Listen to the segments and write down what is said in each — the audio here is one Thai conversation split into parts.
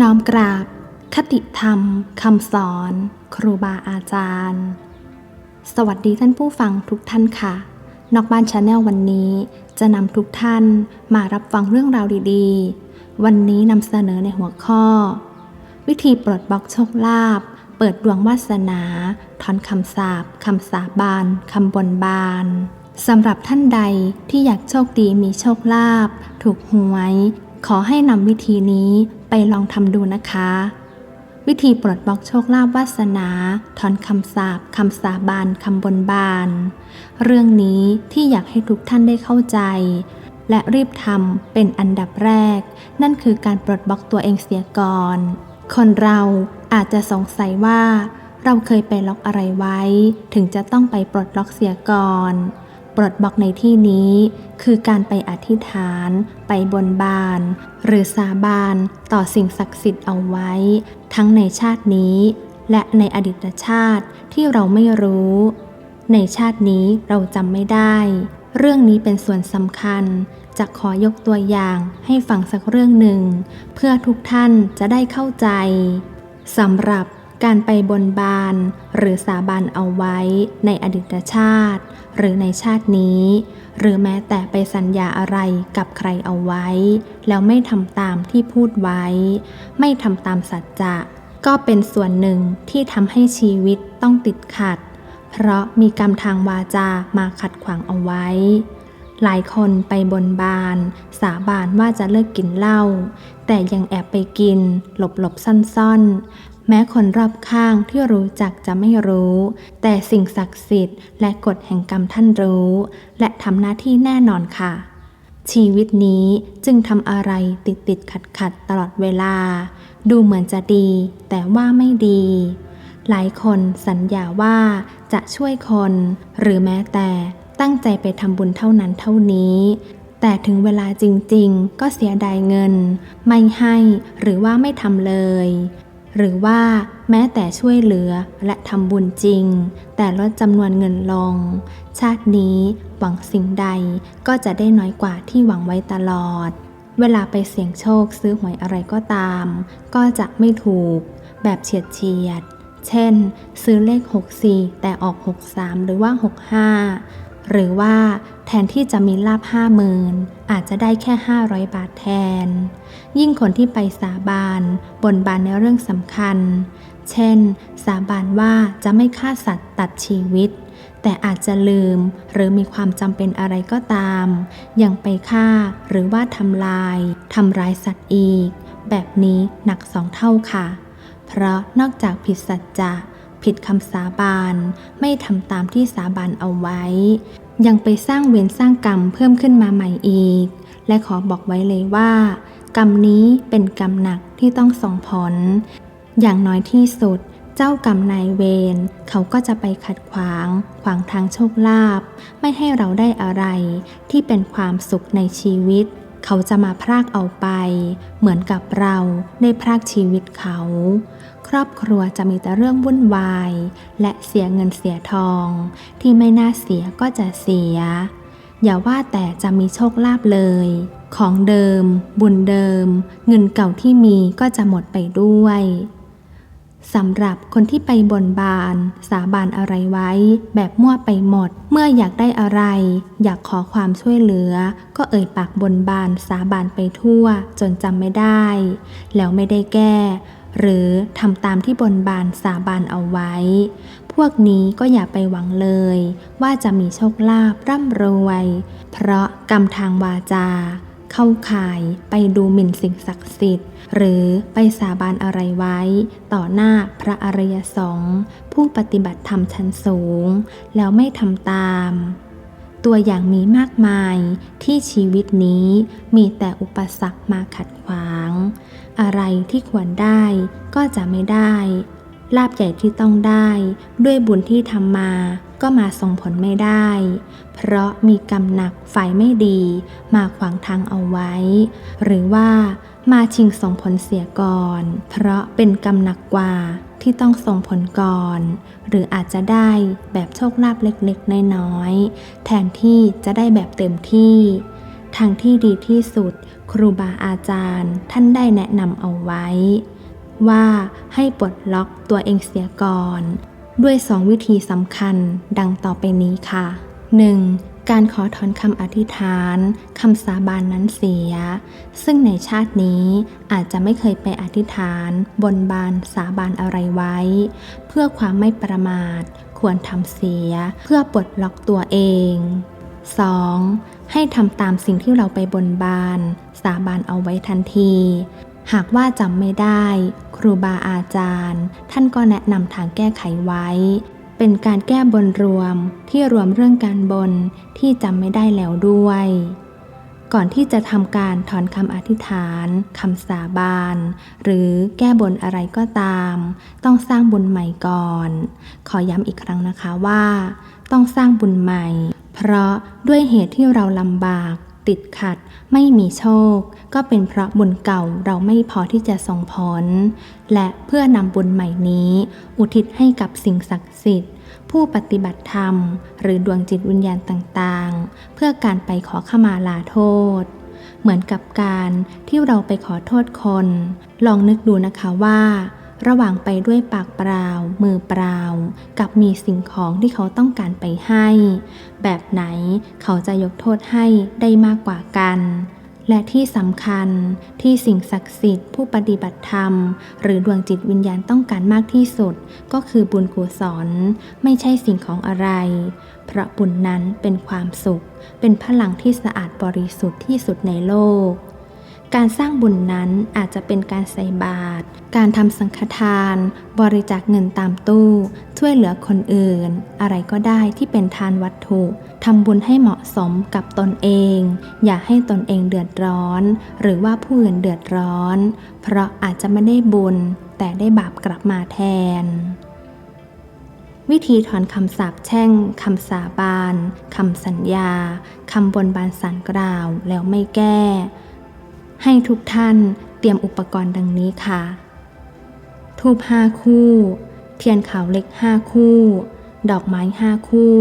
น้อมกราบ คติธรรมคำสอน ครูบาอาจารย์ สวัสดีท่านผู้ฟังทุกท่านค่ะ นอกบ้านชาแนลวันนี้ จะนำทุกท่านมารับฟังเรื่องราวดีๆ วันนี้นำเสนอในหัวข้อ วิธีปลดบล็อกโชคลาภเปิดดวงวาสนา ถอนคำสาปคำสาบานคำบนบานสำหรับท่านใดที่อยากโชคดีมีโชคลาภถูกหวย ขอให้นำวิธีนี้ไปลองทำดูนะคะ วิธีปลดบล็อกโชคลาภวาสนา ถอนคำสาปคำสาบานคำบนบาน เรื่องนี้ที่อยากให้ทุกท่านได้เข้าใจ และรีบทำเป็นอันดับแรก นั่นคือการปลดบล็อกตัวเองเสียก่อน คนเราอาจจะสงสัยว่า เราเคยไปล็อกอะไรไว้ ถึงจะต้องไปปลดล็อกเสียก่อน ปลดบล็อกในที่นี้ คือการไปอธิษฐาน ไปบนบาน หรือสาบานต่อสิ่งศักดิ์สิทธิ์เอาไว้ ทั้งในชาตินี้ และในอดีตชาติที่เราไม่รู้ ในชาตินี้เราจำไม่ได้ เรื่องนี้เป็นส่วนสำคัญ จะขอยกตัวอย่างให้ฟังสักเรื่องหนึ่ง เพื่อทุกท่านจะได้เข้าใจสำหรับ การไปบนบานหรือสาบานเอาไว้ในอดีตชาติ หรือในชาตินี้ หรือแม้แต่ไปสัญญาอะไรกับใครเอาไว้ แล้วไม่ทำตามที่พูดไว้ ไม่ทำตามสัจจะ ก็เป็นส่วนหนึ่งที่ทำให้ชีวิตต้องติดขัด เพราะมีกรรมทางวาจามาขัดขวางเอาไว้หลายคนไปบนบาน สาบานว่าจะเลิกกินเหล้าแต่ยังแอบไปกิน หลบหลบซ่อน แม้คนรอบข้างที่รู้จักจะไม่รู้ แต่สิ่งศักดิ์สิทธิ์และกฎแห่งกรรมท่านรู้ และทำหน้าที่แน่นอนค่ะ ชีวิตนี้จึงทำอะไรติดติดขัดขัดตลอดเวลา ดูเหมือนจะดี แต่ว่าไม่ดี หลายคนสัญญาว่าจะช่วยคน หรือแม้แต่ตั้งใจไปทำบุญเท่านั้นเท่านี้แต่ถึงเวลาจริงๆ ก็เสียดายเงิน ไม่ให้หรือว่าไม่ทำเลย หรือว่าแม้แต่ช่วยเหลือและทำบุญจริง แต่ลดจำนวนเงินลง ชาตินี้หวังสิ่งใดก็จะได้น้อยกว่าที่หวังไว้ตลอด เวลาไปเสี่ยงโชคซื้อหวยอะไรก็ตาม ก็จะไม่ถูก แบบเฉียดเฉียด เช่น ซื้อเลข 64 แต่ออก 63 หรือว่า 65 หรือว่าแทนที่จะมีลาบห้าหมื่นอาจจะได้แค่ 500 บาทแทน ยิ่งคนที่ไปสาบานบนบานในเรื่องสำคัญ เช่น สาบานว่าจะไม่ฆ่าสัตว์ตัดชีวิต แต่อาจจะลืมหรือมีความจำเป็นอะไรก็ตาม ยังไปฆ่าหรือว่าทำลายทำร้ายสัตว์อีก แบบนี้หนักสองเท่าค่ะ เพราะนอกจากผิดสัจจะ ผิดคำสาบาน ไม่ทำตามที่สาบานเอาไว้ ยังไปสร้างเวรสร้างกรรมเพิ่มขึ้นมาใหม่อีก และขอบอกไว้เลยว่า กรรมนี้เป็นกรรมหนักที่ต้องส่งผล อย่างน้อยที่สุดเจ้ากรรมนายเวรเขาก็จะไปขัดขวาง ขวางทางโชคลาภไม่ให้เราได้อะไร ที่เป็นความสุขในชีวิต เขาจะมาพรากเอาไป เหมือนกับเราได้พรากชีวิตเขา รอบครัวจะมีแต่เรื่องวุ่นวาย และเสียเงินเสียทอง ที่ไม่น่าเสียก็จะเสีย อย่าว่าแต่จะมีโชคลาภเลย ของเดิม บุญเดิม เงินเก่าที่มีก็จะหมดไปด้วยสำหรับคนที่ไปบนบาน สาบานอะไรไว้ แบบมั่วไปหมด เมื่ออยากได้อะไร อยากขอความช่วยเหลือ ก็เอ่ยปากบนบาน สาบานไปทั่ว จนจำไม่ได้ แล้วไม่ได้แก้ หรือทำตามที่บนบานสาบานเอาไว้ พวกนี้ก็อย่าไปหวังเลย ว่าจะมีโชคลาภร่ำรวย เพราะกรรมทางวาจา เข้าข่ายไปดูหมิ่นสิ่งศักดิ์สิทธิ์ หรือไปสาบานอะไรไว้ ต่อหน้าพระอริยสงฆ์ผู้ปฏิบัติธรรมชั้นสูง แล้วไม่ทำตามตัวอย่างมีมากมายที่ชีวิตนี้มีแต่อุปสรรคมาขัดขวาง อะไรที่ควรได้ก็จะไม่ได้ ลาบใหญ่ที่ต้องได้ ด้วยบุญที่ทำมาก็มาส่งผลไม่ได้ เพราะมีกรรมหนักฝ่ายไม่ดีมาขวางทางเอาไว้ หรือว่ามาชิงส่งผลเสียก่อน เพราะเป็นกรรมหนักกว่าที่ต้องส่งผลก่อน หรืออาจจะได้แบบโชคลาภเล็กๆ น้อยๆ แทนที่จะได้แบบเต็มที่ ทางที่ดีที่สุด ครูบาอาจารย์ท่านได้แนะนำเอาไว้ ว่าให้ปลดล็อกตัวเองเสียก่อน ด้วยสองวิธีสำคัญดังต่อไปนี้ค่ะ 1. การขอถอนคำอธิษฐานคำสาบานนั้นเสีย ซึ่งในชาตินี้อาจจะไม่เคยไปอธิษฐาน บนบานสาบานอะไรไว้ เพื่อความไม่ประมาทควรทำเสีย เพื่อปลดล็อกตัวเอง 2. ให้ทำตามสิ่งที่เราไปบนบาน สาบานเอาไว้ทันที หากว่าจำไม่ได้ ครูบาอาจารย์ ท่านก็แนะนำทางแก้ไขไว้ เป็นการแก้บนรวมที่รวมเรื่องการบนที่จำไม่ได้แล้วด้วยก่อนที่จะทำการถอนคำอธิษฐานคำสาบาน หรือแก้บนอะไรก็ตาม ต้องสร้างบุญใหม่ก่อน ขอย้ำอีกครั้งนะคะว่า ต้องสร้างบุญใหม่ เพราะด้วยเหตุที่เราลำบาก ติดขัด ไม่มีโชค ก็เป็นเพราะบุญเก่าเราไม่พอที่จะส่งผล และเพื่อนำบุญใหม่นี้ อุทิศให้กับสิ่งศักดิ์สิทธิ์ ผู้ปฏิบัติธรรม หรือดวงจิตวิญญาณต่างๆ เพื่อการไปขอขมาลาโทษเหมือนกับการที่เราไปขอโทษคน ลองนึกดูนะคะว่า ระหว่างไปด้วยปากเปล่า มือเปล่า กับมีสิ่งของที่เขาต้องการไปให้ แบบไหนเขาจะยกโทษให้ได้มากกว่ากันและที่สำคัญที่สิ่งศักดิ์สิทธิ์ผู้ปฏิบัติธรรม หรือดวงจิตวิญญาณต้องการมากที่สุด ก็คือบุญกุศลไม่ใช่สิ่งของอะไร เพราะบุญนั้นเป็นความสุข เป็นพลังที่สะอาดบริสุทธิ์ที่สุดในโลก การสร้างบุญนั้นอาจจะเป็นการใส่บาตร การทำสังฆทาน บริจาคเงินตามตู้ ช่วยเหลือคนอื่น อะไรก็ได้ที่เป็นทานวัตถุทำบุญให้เหมาะสมกับตนเอง อย่าให้ตนเองเดือดร้อน หรือว่าผู้อื่นเดือดร้อน เพราะอาจจะไม่ได้บุญ แต่ได้บาปกลับมาแทนวิธีถอนคำสาปแช่ง คำสาบาน คำสัญญา คำบนบานสารกล่าวแล้วไม่แก้ ให้ทุกท่านเตรียมอุปกรณ์ดังนี้ค่ะ ทูบห้าคู่ เทียนขาวเล็กห้าคู่ ดอกไม้ห้าคู่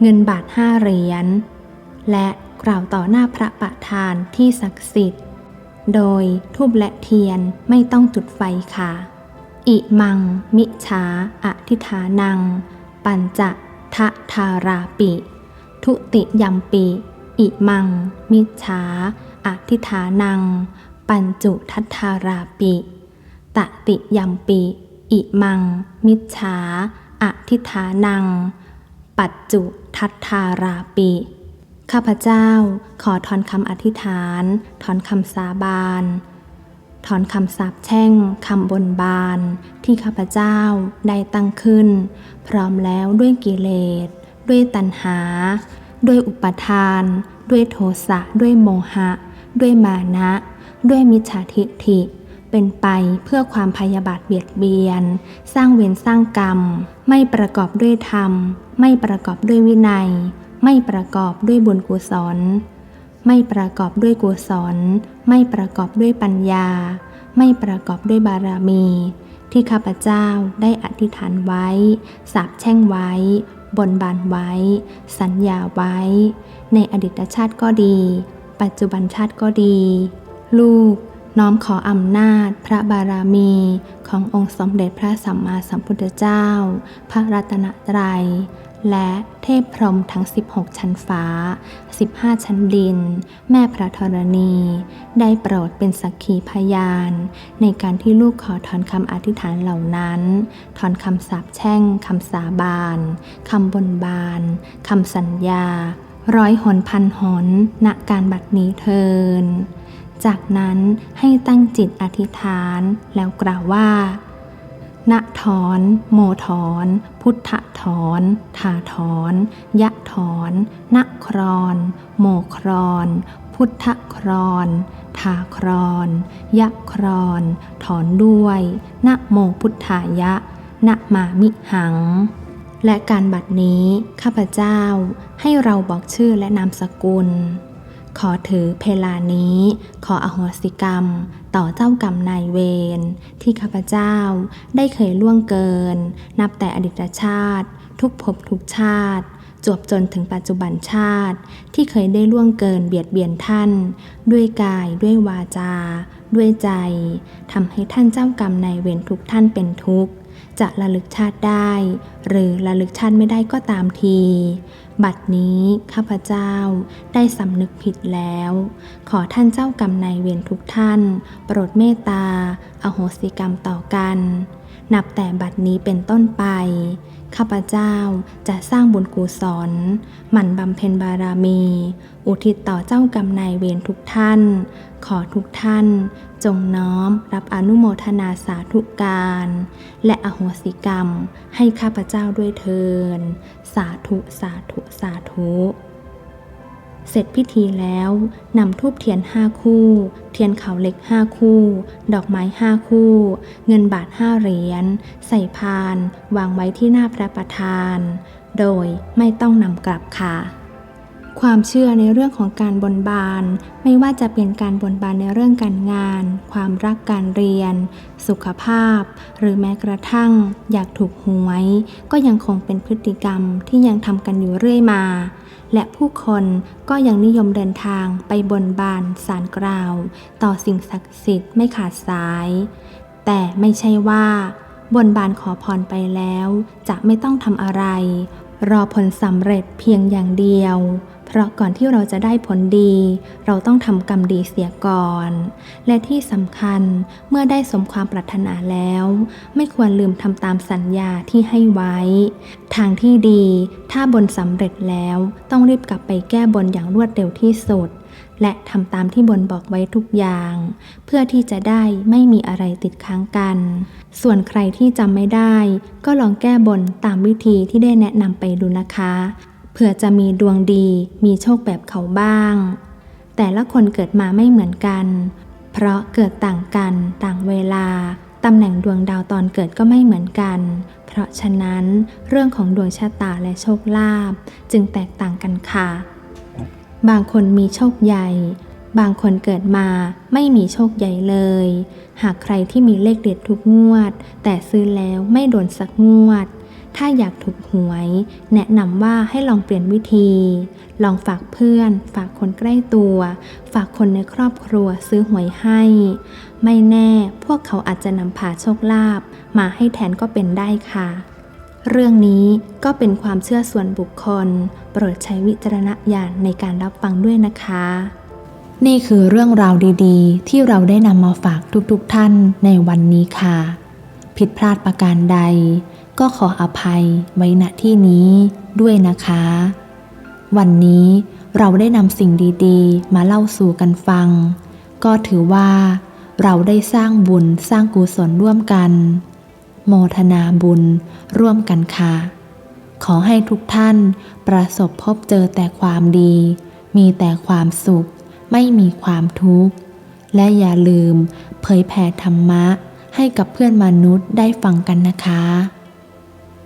เงินบาทห้าเหรียญ และกล่าวต่อหน้าพระประธานที่ศักดิ์สิทธิ์ โดยทูบและเทียนไม่ต้องจุดไฟค่ะ อิมัง มิชาอธิฐานัง ปัญจทะทาราปิ ทุติยัมปิ อิมัง มิชา อธิฐานัง ปัญจุทัทธาราปิตติยัมปิ อิมัง มิชาอธิฐานัง ปัจจุทัทธาราปิข้าพเจ้าขอถอนคำอธิษฐาน ถอนคำสาบานถอนคำสาปแช่งคำบนบาน ที่ข้าพเจ้าได้ตั้งขึ้น พร้อมแล้วด้วยกิเลส ด้วยตัณหา ด้วยอุปทาน ด้วยโทสะด้วยโมหะ ด้วยมานะ ด้วยมิจฉาทิฐิ เป็นไปเพื่อความพยาบาทเบียดเบียน สร้างเวรสร้างกรรม ไม่ประกอบด้วยธรรม ไม่ประกอบด้วยวินัย ไม่ประกอบด้วยบุญกุศล ไม่ประกอบด้วยกุศล ไม่ประกอบด้วยปัญญา ไม่ประกอบด้วยบารมี ที่ข้าพเจ้าได้อธิษฐานไว้ สาบแช่งไว้บนบานไว้ สัญญาไว้ ในอดีตชาติก็ดี ปัจจุบันชาติก็ดี ลูกน้อมขออำนาจพระบารมีขององค์สมเด็จพระสัมมาสัมพุทธเจ้า พระรัตนตรัย และเทพพรหมทั้ง 16 ชั้นฟ้า 15 ชั้นดิน แม่พระธรณี ได้โปรดเป็นสักขีพยาน ในการที่ลูกขอถอนคำอธิษฐานเหล่านั้น ถอนคำสาปแช่ง คำสาบาน คำบนบาน คำสัญญา ร้อยหนพันหนณการบัดนี้เทิน จากนั้นให้ตั้งจิตอธิษฐานแล้วกล่าวว่าณถอน โมถอน พุทธถอนทาถอน ยะถอนณครอน โมครอน พุทธครอนทาครอน ยะครอน ถอนด้วยนะโมพุทธายะนะมามิหัง และการบัดนี้ข้าพเจ้าให้เราบอกชื่อและนามสกุล ขอถือเพลานี้ ขออโหสิกรรม ต่อเจ้ากรรมนายเวรที่ข้าพเจ้าได้เคยล่วงเกิน นับแต่อดีตชาติ ทุกภพทุกชาติ จวบจนถึงปัจจุบันชาติ ที่เคยได้ล่วงเกินเบียดเบียนท่าน ด้วยกายด้วยวาจา ด้วยใจทำให้ท่านเจ้ากรรมนายเวรทุกท่านเป็นทุกข์ จะระลึกชาติได้ หรือระลึกชาติไม่ได้ก็ตามที บัดนี้ข้าพเจ้าได้สำนึกผิดแล้ว ขอท่านเจ้ากรรมนายเวรทุกท่าน โปรดเมตตา อโหสิกรรมต่อกัน นับแต่บัดนี้เป็นต้นไป ข้าพเจ้าจะสร้างบุญกุศลหมั่นบำเพ็ญบารมี อุทิศต่อเจ้ากรรมนายเวรทุกท่าน ขอทุกท่าน จงน้อมรับอนุโมทนาสาธุการ และอโหสิกรรมให้ข้าพเจ้าด้วยเทิน สาธุสาธุสาธุเสร็จพิธีแล้วนำทูบเทียนห้าคู่ เทียนเขาเหล็กห้าคู่ ดอกไม้ห้าคู่ เงินบาทห้าเหรียญใส่พาน วางไว้ที่หน้าพระประธาน โดยไม่ต้องนำกลับค่ะ ความเชื่อในเรื่องของการบนบาน ไม่ว่าจะเป็นการบนบานในเรื่องการงาน ความรักการเรียน สุขภาพ หรือแม้กระทั่ง อยากถูกหวย ก็ยังคงเป็นพฤติกรรมที่ยังทำกันอยู่เรื่อยมา และผู้คนก็ยังนิยมเดินทางไปบนบานสารกล่าว ต่อสิ่งศักดิ์สิทธิ์ไม่ขาดสาย แต่ไม่ใช่ว่า บนบานขอพรไปแล้ว จะไม่ต้องทำอะไร รอผลสำเร็จเพียงอย่างเดียว เพราะก่อนที่เราจะได้ผลดี เราต้องทำกรรมดีเสียก่อน และที่สำคัญเมื่อได้สมความปรารถนาแล้ว ไม่ควรลืมทำตามสัญญาที่ให้ไว้ ทางที่ดี ถ้าบนสำเร็จแล้วต้องรีบกลับไปแก้บนอย่างรวดเร็วที่สุด และทำตามที่บนบอกไว้ทุกอย่าง เพื่อที่จะได้ไม่มีอะไรติดค้างกัน ส่วนใครที่จำไม่ได้ ก็ลองแก้บนตามวิธีที่ได้แนะนำไปดูนะคะ ผื่อจะมีดวงดีมีโชคแบบเขาบ้าง แต่ละคนเกิดมาไม่เหมือนกัน เพราะเกิดต่างกันต่างเวลา ตำแหน่งดวงดาวตอนเกิดก็ไม่เหมือนกัน เพราะฉะนั้นเรื่องของดวงชะตาและโชคลาภจึงแตกต่างกันค่ะ บางคนมีโชคใหญ่ บางคนเกิดมาไม่มีโชคใหญ่เลย หากใครที่มีเลขเด็ดทุกงวด แต่ซื้อแล้วไม่โดนสักงวด ถ้าอยากถูกหวย แนะนำว่าให้ลองเปลี่ยนวิธี ลองฝากเพื่อน ฝากคนใกล้ตัว ฝากคนในครอบครัวซื้อหวยให้ ไม่แน่พวกเขาอาจจะนำพาโชคลาภมาให้แทนก็เป็นได้ค่ะ เรื่องนี้ก็เป็นความเชื่อส่วนบุคคล โปรดใช้วิจารณญาณในการรับฟังด้วยนะคะนี่คือเรื่องราวดีๆ ที่เราได้นำมาฝากทุกๆทท่านในวันนี้ค่ะ ผิดพลาดประการใด ก็ขออภัยไว้ณที่นี้ด้วยนะคะ วันนี้เราได้นำสิ่งดีๆ มาเล่าสู่กันฟัง ก็ถือว่า เราได้สร้างบุญสร้างกุศลร่วมกัน โมทนาบุญร่วมกันค่ะ ขอให้ทุกท่านประสบพบเจอแต่ความดี มีแต่ความสุข ไม่มีความทุกข์ และอย่าลืมเผยแผ่ธรรมะให้กับเพื่อนมนุษย์ได้ฟังกันนะคะ